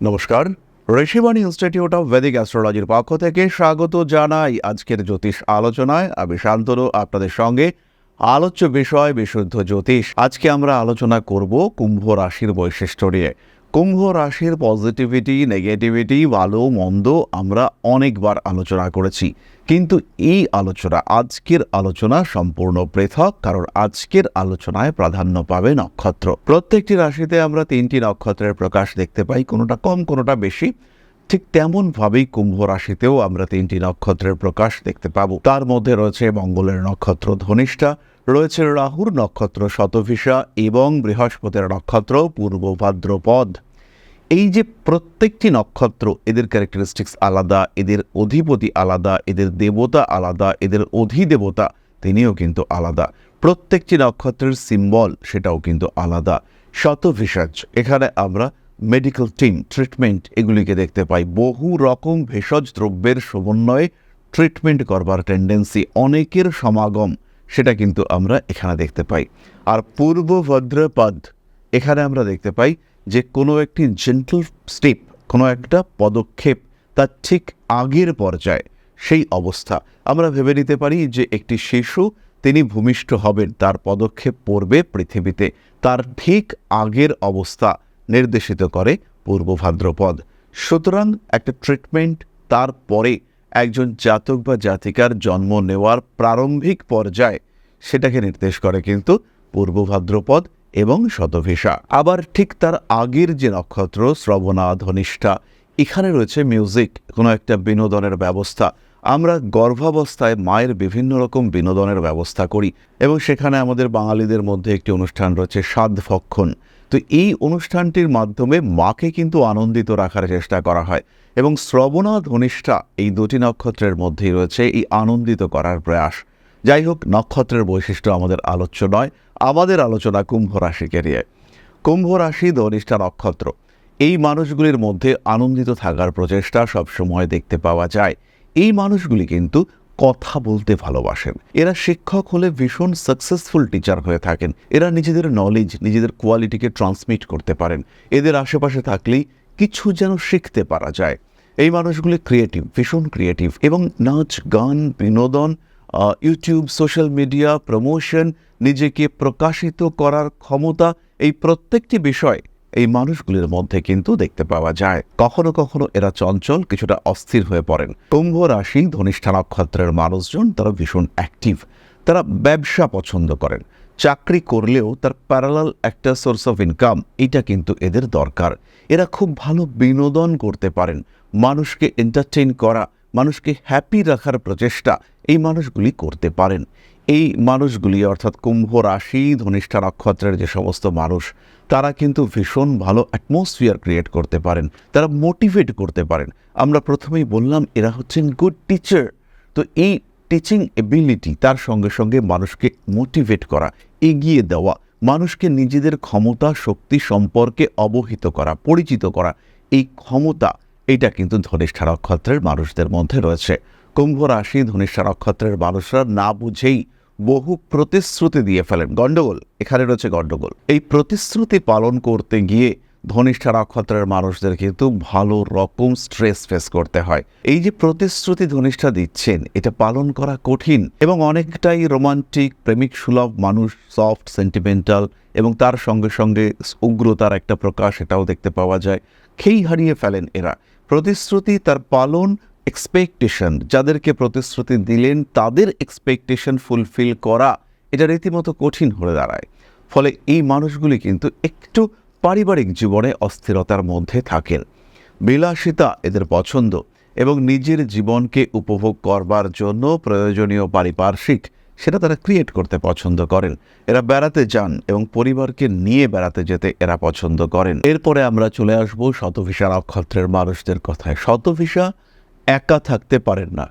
নমস্কার। Rishibani institute of Vedic অ্যাস্ট্রোলজির পক্ষ থেকে স্বাগত জানাই আজকের জ্যোতিষ আলোচনায়। আমি শান্তনু, আপনাদের সঙ্গে আলোচ্য বিষয় বিশুদ্ধ জ্যোতিষ। আজকে আমরা আলোচনা করব কুম্ভ রাশির বৈশিষ্ট্য নিয়ে। কুম্ভ রাশির পজিটিভিটি নেগেটিভিটি ভালো, মন্দ আমরা অনেকবার আলোচনা করেছি। কিন্তু এই আলোচনা, আজকের আলোচনা সম্পূর্ণ পৃথক, কারণ আজকের আলোচনায় প্রাধান্য পাবে নক্ষত্র। প্রত্যেকটি রাশিতে আমরা তিনটি নক্ষত্রের প্রকাশ দেখতে পাই, কোনোটা কম, কোনোটা বেশি। ঠিক তেমনভাবেই কুম্ভ রাশিতেও আমরা তিনটি নক্ষত্রের প্রকাশ দেখতে পাবো। তার মধ্যে রয়েছে মঙ্গলের নক্ষত্র ধনিষ্ঠা রয়েছে রাহুর নক্ষত্র শতভিষা এবং বৃহস্পতির নক্ষত্র পূর্ব ভাদ্রপদ এই যে প্রত্যেকটি নক্ষত্র, এদের ক্যারেক্টারিস্টিক্স আলাদা, এদের অধিপতি আলাদা, এদের দেবতা আলাদা, এদের অধিদেবতা, তিনিও কিন্তু আলাদা। প্রত্যেকটি নক্ষত্রের সিম্বল সেটাও কিন্তু আলাদা। শতভিষাজ এখানে আমরা মেডিকেল টিম ট্রিটমেন্ট এগুলিকে দেখতে পাই। বহু রকম ভেষজ দ্রব্যের সমন্বয়ে ট্রিটমেন্ট করবার টেন্ডেন্সি অনেকের সমাগম। সেটা কিন্তু আমরা এখানে দেখতে পাই। আর পূর্ব ভদ্রপদ, এখানে আমরা দেখতে পাই যে কোনো একটি জেন্টল স্টেপ কোনো একটা পদক্ষেপ তার ঠিক আগের পর্যায়ে, সেই অবস্থা। আমরা ভেবে নিতে পারি যে একটি শিশু, তিনি ভূমিষ্ঠ হবেন, তার পদক্ষেপ পড়বে পৃথিবীতে, তার ঠিক আগের অবস্থা নির্দেশিত করে পূর্ব ভাদ্রপদ। সুতরাং একটা ট্রিটমেন্ট তারপরে একজন জাতক বা জাতিকার জন্ম নেওয়ার প্রারম্ভিক পর্যায়ে সেটাকে নির্দেশ করে কিন্তু পূর্ব ভাদ্রপদ এবং শতভিষা আবার ঠিক তার আগের যে নক্ষত্র শ্রবণা ধনিষ্ঠা এখানে রয়েছে মিউজিক কোনো একটা বিনোদনের ব্যবস্থা। আমরা গর্ভাবস্থায় মায়ের বিভিন্ন রকম বিনোদনের ব্যবস্থা করি এবং সেখানে আমাদের বাঙালিদের মধ্যে একটি অনুষ্ঠান রয়েছে সাধভক্ষণ। তো এই অনুষ্ঠানটির মাধ্যমে মাকে কিন্তু আনন্দিত রাখার চেষ্টা করা হয় এবং শ্রবণা ধনিষ্ঠা এই দুটি নক্ষত্রের মধ্যেই রয়েছে এই আনন্দিত করার প্রয়াস। যাই হোক, নক্ষত্রের বৈশিষ্ট্য আমাদের আলোচ্য নয়, আমাদের আলোচনা কুম্ভ রাশিকে নিয়ে। কুম্ভ রাশি ধনিষ্ঠা নক্ষত্র। এই মানুষগুলির মধ্যে আনন্দিত থাকার প্রচেষ্টা সবসময় দেখতে পাওয়া যায়। এই মানুষগুলি কিন্তু কথা বলতে ভালোবাসেন। এরা শিক্ষক হলে ভীষণ সাকসেসফুল টিচার হয়ে থাকেন। এরা নিজেদের নলেজ নিজেদের কোয়ালিটিকে ট্রান্সমিট করতে পারেন। এদের আশেপাশে থাকলেই কিছু যেন শিখতে পারা যায়। এই মানুষগুলি ক্রিয়েটিভ ভীষণ ক্রিয়েটিভ এবং নাচ, গান, বিনোদন ইউটিউব সোশ্যাল মিডিয়া প্রমোশন নিজেকে প্রকাশিত করার ক্ষমতা, এই প্রত্যেকটি বিষয় এই মানুষগুলির মধ্যে কিন্তু দেখতে পাওয়া যায়, কখনো কখনো এরা চঞ্চল, কিছুটা অস্থির হয়ে পড়েন। কুম্ভ রাশি ধনিষ্ঠা নক্ষত্রের মানুষজন তারা ভীষণ অ্যাক্টিভ তারা ব্যবসা পছন্দ করেন। চাকরি করলেও তার প্যারালাল একটা সোর্স অফ ইনকাম এটা কিন্তু এদের দরকার। এরা খুব ভালো বিনোদন করতে পারেন, মানুষকে এন্টারটেইন করা, মানুষকে হ্যাপি রাখার প্রচেষ্টা, এই মানুষগুলি করতে পারেন। এই মানুষগুলি, অর্থাৎ কুম্ভ রাশি, ধনিষ্ঠা নক্ষত্রের যে সমস্ত মানুষ, তারা কিন্তু ভীষণ ভালো অ্যাটমসফিয়ার ক্রিয়েট করতে পারেন। তারা মোটিভেট করতে পারেন। আমরা প্রথমেই বললাম, এরা হচ্ছেন গুড টিচার তো এই টিচিং এবিলিটি তার সঙ্গে সঙ্গে মানুষকে মোটিভেট করা, এগিয়ে দেওয়া, মানুষকে নিজেদের ক্ষমতা, শক্তি সম্পর্কে অবহিত করা, পরিচিত করা, এই ক্ষমতা, এটা কিন্তু ধনিষ্ঠা নক্ষত্রের মানুষদের মধ্যে রয়েছে। কুম্ভ রাশি, ধনিষ্ঠা নক্ষত্রের মানুষরা না বুঝেই বহু প্রতিশ্রুতি দিয়ে ফেলেন। গণ্ডগোল, এখানে রয়েছে গণ্ডগোল। এই প্রতিশ্রুতি পালন করতে গিয়ে ধনিষ্ঠা নক্ষত্রের মানুষদের কিন্তু ভালো রকম স্ট্রেস ফেস করতে হয়। এই যে প্রতিশ্রুতি ধনিষ্ঠা দিচ্ছেন, এটা পালন করা কঠিন এবং অনেকটাই রোমান্টিক প্রেমিক, সুলভ মানুষ সফট সেন্টিমেন্টাল এবং তার সঙ্গে সঙ্গে উগ্রতার একটা প্রকাশ এটাও দেখতে পাওয়া যায়। খেই হারিয়ে ফেলেন এরা। প্রতিশ্রুতি তার পালন এক্সপেকটেশন যাদেরকে প্রতিশ্রুতি দিলেন, তাদের এক্সপেকটেশন ফুলফিল করা, এটা রীতিমতো কঠিন হয়ে দাঁড়ায়। ফলে এই মানুষগুলি কিন্তু একটু পারিবারিক জীবনে অস্থিরতার মধ্যে থাকেন। বিলাসিতা এদের পছন্দ এবং নিজের জীবনকে উপভোগ করবার জন্য প্রয়োজনীয় পারিপার্শ্বিক সেটা তারা ক্রিয়েট করতে পছন্দ করেন। এরা বেড়াতে যান এবং পরিবারকে নিয়ে বেড়াতে যেতে এরা পছন্দ করেন। এরপরে আমরা চলে আসব শতভিসা নক্ষত্রের মানুষদের কথায়। শতভিসা একা থাকতে পারেন না।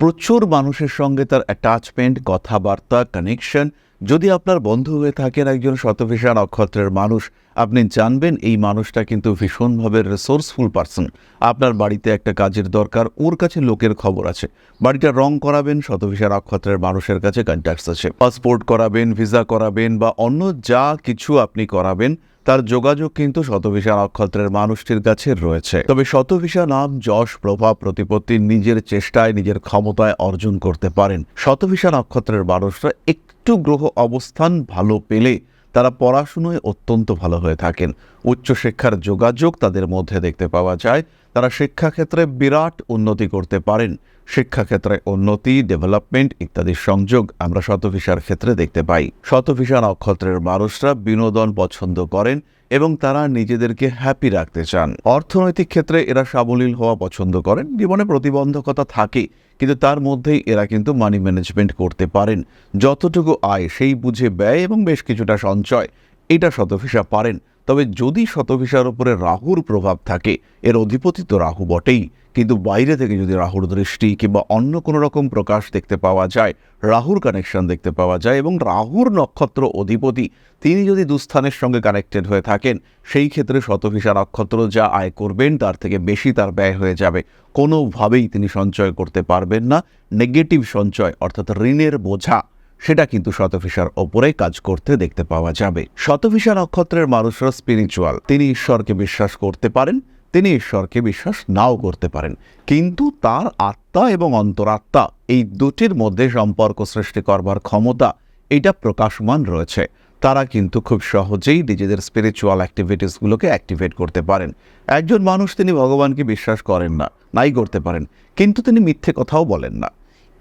প্রচুর মানুষের সঙ্গে তার অ্যাটাচমেন্ট কথাবার্তা কানেকশন যদি আপনার বন্ধু হয়ে থাকেন একজন শতভিসা নক্ষত্রের মানুষ, আপনি জানবেন এই মানুষটা কিন্তু ভীষণভাবে রিসোর্সফুল পার্সন আপনার বাড়িতে একটা কাজের দরকার, ওর কাছে লোকের খবর আছে। বাড়িটা রং করাবেন শতভিসা নক্ষত্রের মানুষের কাছে কন্ট্যাক্টস আছে। পাসপোর্ট করাবেন ভিসা করাবেন বা অন্য যা কিছু আপনি করাবেন তার যোগাযোগ কিন্তু শতভিষা নক্ষত্রের মানুষটির কাছে রয়েছে। তবে শতভিষা নাম যশ, প্রভাব, প্রতিপত্তি নিজের চেষ্টায়, নিজের ক্ষমতায় অর্জন করতে পারেন। শতভিষা নক্ষত্রের মানুষরা একটু গ্রহ অবস্থান ভালো পেলে তারা পড়াশুনোয় অত্যন্ত ভালো হয়ে থাকেন। উচ্চশিক্ষার যোগাযোগ তাদের মধ্যে দেখতে পাওয়া যায়। তারা শিক্ষাক্ষেত্রে বিরাট উন্নতি করতে পারেন। শিক্ষাক্ষেত্রে উন্নতি ডেভেলপমেন্ট ইত্যাদির সংযোগ আমরা শতভিসার ক্ষেত্রে দেখতে পাই। শতভিসা নক্ষত্রের মানুষরা বিনোদন পছন্দ করেন এবং তারা নিজেদেরকে হ্যাপি রাখতে চান। অর্থনৈতিক ক্ষেত্রে এরা সাবলীল হওয়া পছন্দ করেন। জীবনে প্রতিবন্ধকতা থাকে, কিন্তু তার মধ্যেই এরা কিন্তু মানি ম্যানেজমেন্ট করতে পারেন। যতটুকু আয়, সেই বুঝে ব্যয় এবং বেশ কিছুটা সঞ্চয়, এটা শতভিসা পারেন। তবে যদি শতভিসার উপরে রাহুর প্রভাব থাকে, এর অধিপতি তো রাহু বটেই। কিন্তু বাইরে থেকে যদি রাহুর দৃষ্টি কিংবা অন্য কোনো রকম প্রকাশ দেখতে পাওয়া যায়, রাহুর কানেকশন দেখতে পাওয়া যায় এবং রাহুর নক্ষত্র অধিপতি, তিনি যদি দুস্থানের সঙ্গে কানেক্টেড হয়ে থাকেন, সেই ক্ষেত্রে শতভিসা নক্ষত্র যা আয় করবেন, তার থেকে বেশি তার ব্যয় হয়ে যাবে। কোনোভাবেই তিনি সঞ্চয় করতে পারবেন না। নেগেটিভ সঞ্চয়, অর্থাৎ ঋণের বোঝা। সেটা কিন্তু শতভিসার ওপরে কাজ করতে দেখতে পাওয়া যাবে। শতভিসা নক্ষত্রের মানুষরা স্পিরিচুয়াল তিনি ঈশ্বরকে বিশ্বাস করতে পারেন, তিনি ঈশ্বরকে বিশ্বাস নাও করতে পারেন। কিন্তু তার আত্মা এবং অন্তরাত্মা, এই দুটির মধ্যে সম্পর্ক সৃষ্টি করবার ক্ষমতা, এটা প্রকাশমান রয়েছে। তারা কিন্তু খুব সহজেই নিজেদের স্পিরিচুয়াল অ্যাক্টিভিটিসগুলোকে অ্যাক্টিভেট করতে পারেন। একজন মানুষ তিনি ভগবানকে বিশ্বাস করেন না, নাই করতে পারেন। কিন্তু তিনি মিথ্যে কথাও বলেন না।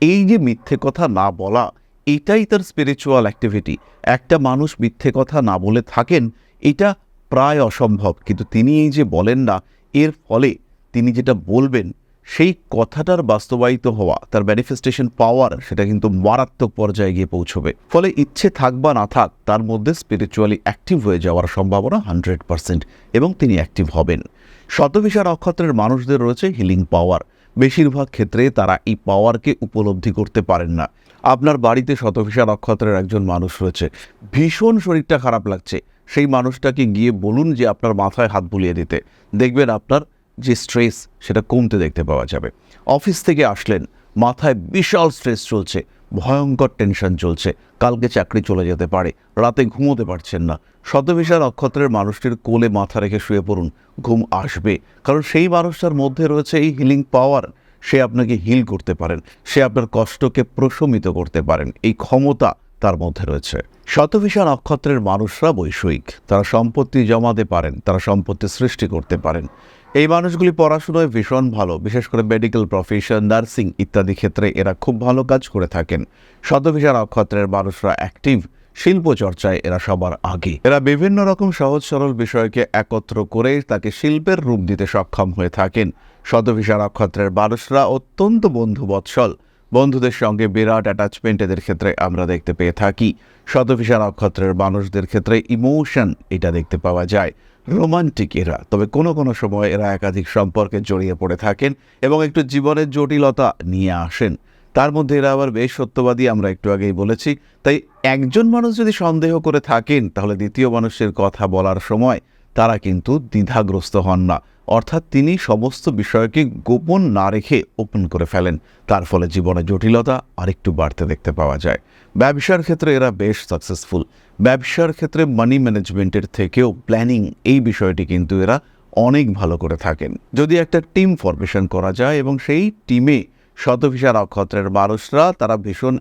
এই যে মিথ্যে কথা না বলা এটাই তার স্পিরিচুয়াল অ্যাক্টিভিটি একটা মানুষ মিথ্যে কথা না বলে থাকেন, এটা প্রায় অসম্ভব। কিন্তু তিনি এই যে বলেন না, এর ফলে তিনি যেটা বলবেন, সেই কথাটার বাস্তবায়িত হওয়া, তার ম্যানিফেস্টেশন পাওয়ার সেটা কিন্তু মারাত্মক পর্যায়ে গিয়ে পৌঁছবে। ফলে ইচ্ছে থাক বা না থাক, তার মধ্যে স্পিরিচুয়ালি অ্যাক্টিভ হয়ে যাওয়ার সম্ভাবনা হান্ড্রেড পার্সেন্ট এবং তিনি অ্যাক্টিভ হবেন। শতভিসা নক্ষত্রের মানুষদের রয়েছে হিলিং পাওয়ার বেশিরভাগ ক্ষেত্রে তারা এই পাওয়ারকে উপলব্ধি করতে পারেন না। আপনার বাড়িতে শতভিসা নক্ষত্রের একজন মানুষ রয়েছে। ভীষণ শরীরটা খারাপ লাগছে। সেই মানুষটাকে গিয়ে বলুন যে আপনার মাথায় হাত বুলিয়ে দিতে। দেখবেন আপনার যে স্ট্রেস সেটা কমতে দেখতে পাওয়া যাবে। অফিস থেকে আসলেন, মাথায় বিশাল স্ট্রেস চলছে, ভয়ঙ্কর টেনশন চলছে। কালকে চাকরি চলে যেতে পারে, রাতে ঘুমোতে পারছেন না। শতভিসা নক্ষত্রের মানুষটির কোলে মাথা রেখে শুয়ে পড়ুন, ঘুম আসবে। কারণ সেই মানুষটার মধ্যে রয়েছে এই হিলিং পাওয়ার সে আপনাকে হিল করতে পারেন। সে আপনার কষ্টকে প্রশমিত করতে পারেন। এই ক্ষমতা তার মধ্যে রয়েছে। শতভিসা নক্ষত্রের মানুষরা বৈষয়িক তারা সম্পত্তি জমাতে পারেন, তারা সম্পত্তি সৃষ্টি করতে পারেন। এই মানুষগুলি পড়াশোনায় ভীষণ ভালো, বিশেষ করে মেডিকেল প্রফেশন নার্সিং ইত্যাদি ক্ষেত্রে এরা খুব ভালো কাজ করে থাকেন। শতভিসা নক্ষত্রের মানুষরা অ্যাক্টিভ শিল্প চর্চায় এরা সবার আগে। এরা বিভিন্ন রকম সহজ সরল বিষয়কে একত্র করে তাকে শিল্পের রূপ দিতে সক্ষম হয়ে থাকেন। শতভিসা নক্ষত্রের মানুষরা অত্যন্ত বন্ধু বৎসল বন্ধুদের সঙ্গে বিরাট অ্যাটাচমেন্ট এদের ক্ষেত্রে আমরা দেখতে পেয়ে থাকি। শতভিসা নক্ষত্রের মানুষদের ক্ষেত্রে ইমোশন এটা দেখতে পাওয়া যায়। রোমান্টিক এরা, তবে কোনো কোনো সময় এরা একাধিক সম্পর্কে জড়িয়ে পড়ে থাকেন এবং একটু জীবনের জটিলতা নিয়ে আসেন। তার মধ্যে এরা আবার বেশ সত্যবাদী, আমরা একটু আগেই বলেছি। তাই একজন মানুষ যদি সন্দেহ করে থাকেন, তাহলে দ্বিতীয় মানুষের কথা বলার সময় তারা কিন্তু দ্বিধাগ্রস্ত হন না। অর্থাৎ তিনি সমস্ত বিষয়কে গোপন না রেখে ওপেন করে ফেলেন। তার ফলে জীবনে জটিলতা আরেকটু বাড়তে দেখতে পাওয়া যায়। ব্যবসার ক্ষেত্রে এরা বেশ সাকসেসফুল ব্যবসার ক্ষেত্রে মানি ম্যানেজমেন্টের থেকেও প্ল্যানিং এই বিষয়টি কিন্তু এরা অনেক ভালো করে থাকেন। যদি একটা টিম ফরমেশন করা যায় এবং সেই টিমে শতভিসা নক্ষত্রের মানুষরা, তারা ভীষণ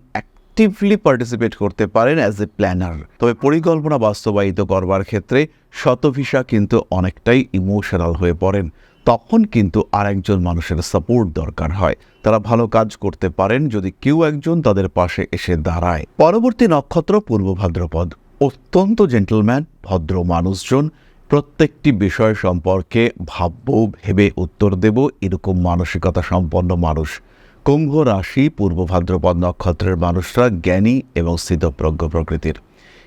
অ্যাক্টিভলি পার্টিসিপেট করতে পারেন অ্যাজ এ প্ল্যানার তবে পরিকল্পনা বাস্তবায়িত করবার ক্ষেত্রে শতভিসা কিন্তু অনেকটাই ইমোশনাল হয়ে পড়েন। তখন কিন্তু আরেকজন মানুষের সাপোর্ট দরকার হয়। তারা ভালো কাজ করতে পারেন যদি কেউ একজন তাদের পাশে এসে দাঁড়ায়। পরবর্তী নক্ষত্র পূর্ব ভাদ্রপদ। অত্যন্ত জেন্টলম্যান ভদ্র মানুষজন। প্রত্যেকটি বিষয় সম্পর্কে ভাবব, ভেবে উত্তর দেব, এরকম মানসিকতা সম্পন্ন মানুষ। কুম্ভ রাশি, পূর্ব ভাদ্রপদ নক্ষত্রের মানুষরা জ্ঞানী এবং স্থিতপ্রজ্ঞ প্রকৃতির।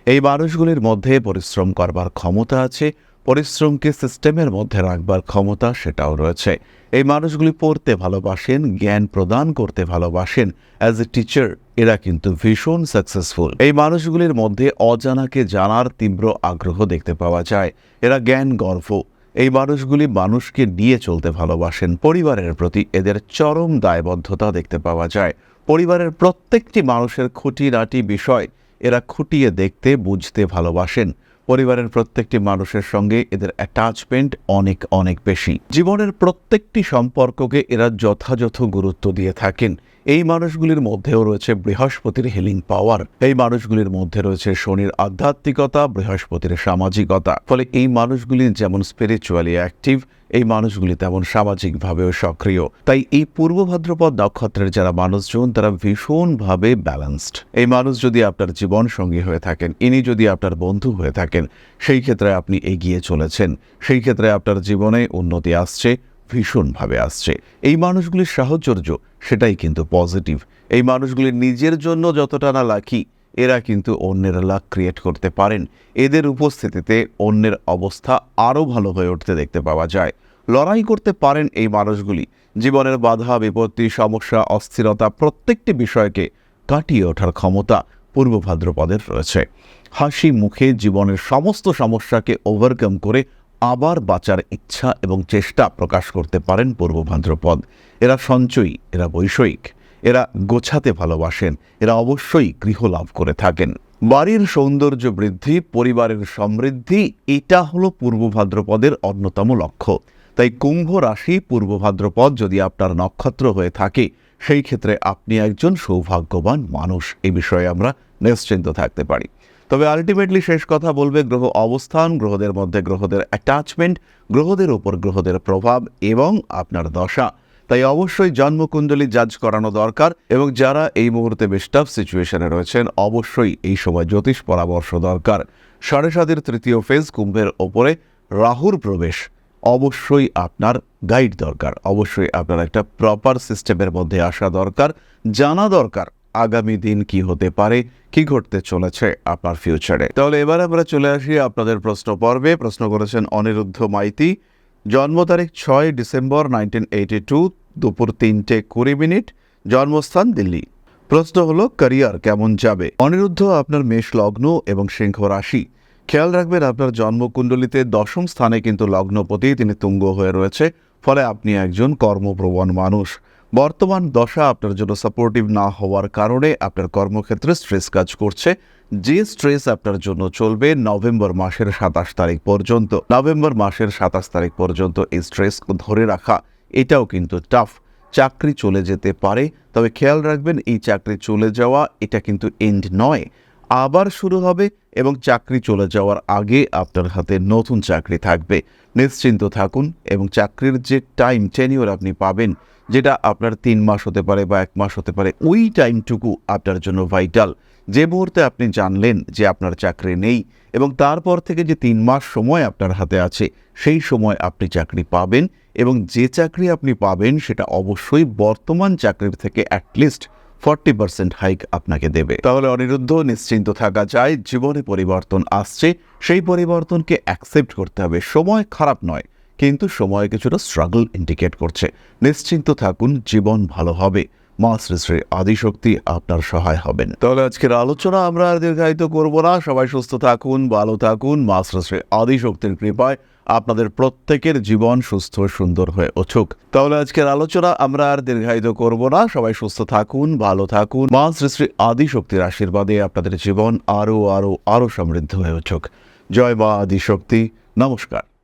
এই মানুষগুলির মধ্যে পরিশ্রম করবার ক্ষমতা আছে, পরিশ্রমকে সিস্টেমের মধ্যে রাখবার ক্ষমতা সেটাও রয়েছে। এই মানুষগুলি পড়তে ভালোবাসেন, জ্ঞান প্রদান করতে ভালোবাসেন। অ্যাজ এ টিচার এরা কিন্তু ভীষণ সাকসেসফুল এই মানুষগুলির মধ্যে অজানাকে জানার তীব্র আগ্রহ দেখতে পাওয়া যায়। এরা জ্ঞান গর্ভ এই মানুষগুলি মানুষকে নিয়ে চলতে ভালোবাসেন। পরিবারের প্রতি এদের চরম দায়বদ্ধতা দেখতে পাওয়া যায়। পরিবারের প্রত্যেকটি মানুষের খুঁটিনাটি বিষয় এরা খুঁটিয়ে দেখতে, বুঝতে ভালোবাসেন। পরিবারের প্রত্যেকটি মানুষের সঙ্গে এদের অ্যাটাচমেন্ট অনেক অনেক বেশি। জীবনের প্রত্যেকটি সম্পর্ককে এরা যথাযথ গুরুত্ব দিয়ে থাকেন। এই মানুষগুলির মধ্যেও রয়েছে বৃহস্পতির হিলিং পাওয়ার এই মানুষগুলির মধ্যে রয়েছে শনির আধ্যাত্মিকতা, বৃহস্পতির সামাজিকতা। ফলে এই মানুষগুলি যেমন স্পিরিচুয়ালি অ্যাক্টিভ এই মানুষগুলি তেমন সামাজিকভাবেও সক্রিয়। তাই এই পূর্ব ভাদ্রপদ নক্ষত্রের যারা মানুষজন, তারা ভীষণভাবে ব্যালেন্সড এই মানুষ যদি আপনার জীবন সঙ্গী হয়ে থাকেন, ইনি যদি আপনার বন্ধু হয়ে থাকেন, সেই ক্ষেত্রে আপনি এগিয়ে চলেছেন। সেই ক্ষেত্রে আপনার জীবনে উন্নতি আসছে। ভীষণভাবে আসছে। এই মানুষগুলির সাহচর্য সেটাই কিন্তু পজিটিভ এই মানুষগুলি নিজের জন্য যতটা না লাকি এরা কিন্তু অন্যের লাক ক্রিয়েট করতে পারেন। এদের উপস্থিতিতে অন্যের অবস্থা আরও ভালো হয়ে উঠতে দেখতে পাওয়া যায়। লড়াই করতে পারেন এই মানুষগুলি। জীবনের বাধা, বিপত্তি, সমস্যা, অস্থিরতা প্রত্যেকটি বিষয়কে কাটিয়ে ওঠার ক্ষমতা পূর্ব ভাদ্রপদের রয়েছে। হাসি মুখে জীবনের সমস্ত সমস্যাকে ওভারকাম করে আবার বাঁচার ইচ্ছা এবং চেষ্টা প্রকাশ করতে পারেন পূর্ব ভাদ্রপদ। এরা সঞ্চয়ী, এরা বৈষয়িক, এরা গোছাতে ভালোবাসেন, এরা অবশ্যই গৃহ লাভ করে থাকেন। বাড়ির সৌন্দর্য বৃদ্ধি, পরিবারের সমৃদ্ধি, এটা হলো পূর্ব ভাদ্রপদের অন্যতম লক্ষ্য। তাই কুম্ভ রাশি পূর্ব ভাদ্রপদ যদি আপনার নক্ষত্র হয়ে থাকে, সেই ক্ষেত্রে আপনি একজন সৌভাগ্যবান মানুষ। এ বিষয়ে আমরা নিশ্চিন্ত থাকতে পারি। তবে আলটিমেটলি শেষ কথা বলবে গ্রহ অবস্থান, গ্রহদের মধ্যে গ্রহদের অ্যাটাচমেন্ট গ্রহদের ওপর গ্রহদের প্রভাব এবং আপনার দশা। তাই অবশ্যই জন্মকুণ্ডলী জাজ করানো দরকার এবং যারা এই মুহূর্তে বেশ টাফ সিচুয়েশনে রয়েছেন, অবশ্যই এই সময় জ্যোতিষ পরামর্শ দরকার। সাড়ে সাতের তৃতীয় ফেজ কুম্ভের ওপরে রাহুর প্রবেশ, অবশ্যই আপনার গাইড দরকার। অবশ্যই আপনার একটা প্রপার সিস্টেমের মধ্যে আসা দরকার, জানা দরকার। আগামী দিন কি হতে পারে, কি ঘটতে চলেছে আপনার ফিউচারে তাহলে এবার আমরা চলে আসি আপনাদের প্রশ্ন পর্বে। প্রশ্ন করেছেন অনিরুদ্ধ মাইতি। জন্ম তারিখ ছয় ডিসেম্বর নাইনটিন এইটি টু দুপুর তিনটে কুড়ি মিনিট। জন্মস্থান দিল্লি। প্রশ্ন হলো ক্যারিয়ার কেমন যাবে? অনিরুদ্ধ আপনার মেষ লগ্ন এবং সিংহ রাশি। খেয়াল রাখবেন আপনার জন্মকুণ্ডলিতে দশম স্থানে কিন্তু লগ্নপতি, তিনি তুঙ্গ হয়ে রয়েছে। ফলে আপনি একজন কর্মপ্রবণ মানুষ। বর্তমান দশা আপনার জন্য সাপোর্টিভ না হওয়ার কারণে আপনার কর্মক্ষেত্রে স্ট্রেস কাজ করছে। যে স্ট্রেস আপনার জন্য চলবে নভেম্বর মাসের সাতাশ তারিখ পর্যন্ত। নভেম্বর মাসের সাতাশ তারিখ পর্যন্ত এই স্ট্রেস ধরে রাখা, এটাও কিন্তু টাফ চাকরি চলে যেতে পারে, তবে খেয়াল রাখবেন এই চাকরি চলে যাওয়া, এটা কিন্তু এন্ড নয়। আবার শুরু হবে এবং চাকরি চলে যাওয়ার আগে আপনার হাতে নতুন চাকরি থাকবে। নিশ্চিন্ত থাকুন এবং চাকরির যে টাইম টেনিওর আপনি পাবেন যেটা আপনার তিন মাস হতে পারে বা এক মাস হতে পারে, ওই টাইমটুকু আপনার জন্য ভাইটাল। যে মুহূর্তে আপনি জানলেন যে আপনার চাকরি নেই এবং তারপর থেকে যে তিন মাস সময় আপনার হাতে আছে, সেই সময় আপনি চাকরি পাবেন এবং যে চাকরি আপনি পাবেন সেটা অবশ্যই বর্তমান চাকরির থেকে অ্যাটলিস্ট ফর্টি পার্সেন্ট হাইক আপনাকে দেবে। তাহলে অনিরুদ্ধ, নিশ্চিন্ত থাকা যায়, জীবনে পরিবর্তন আসছে, সেই পরিবর্তনকে অ্যাকসেপ্ট করতে হবে। সময় খারাপ নয়। কিন্তু সময় কিছুটা স্ট্রাগল ইন্ডিকেট করছে। নিশ্চিন্ত থাকুন, জীবন ভালো হবে। মা শ্রী শ্রী আদিশক্তি আপনার সহায় হবেন। তাহলে আজকের আলোচনা আমরা আর দীর্ঘায়িত করব না। সবাই সুস্থ থাকুন, ভালো থাকুন। মা শ্রী শ্রী আদিশক্তির কৃপায় আপনাদের প্রত্যেকের জীবন সুস্থ, সুন্দর হয়ে উঠুক। তাহলে আজকের আলোচনা আমরা আর দীর্ঘায়িত করব না। সবাই সুস্থ থাকুন, ভালো থাকুন। মা শ্রী শ্রী আদিশক্তির আশীর্বাদে আপনাদের জীবন আরও আরও আরও সমৃদ্ধ হয়ে উঠুক। জয় মা আদিশক্তি। নমস্কার।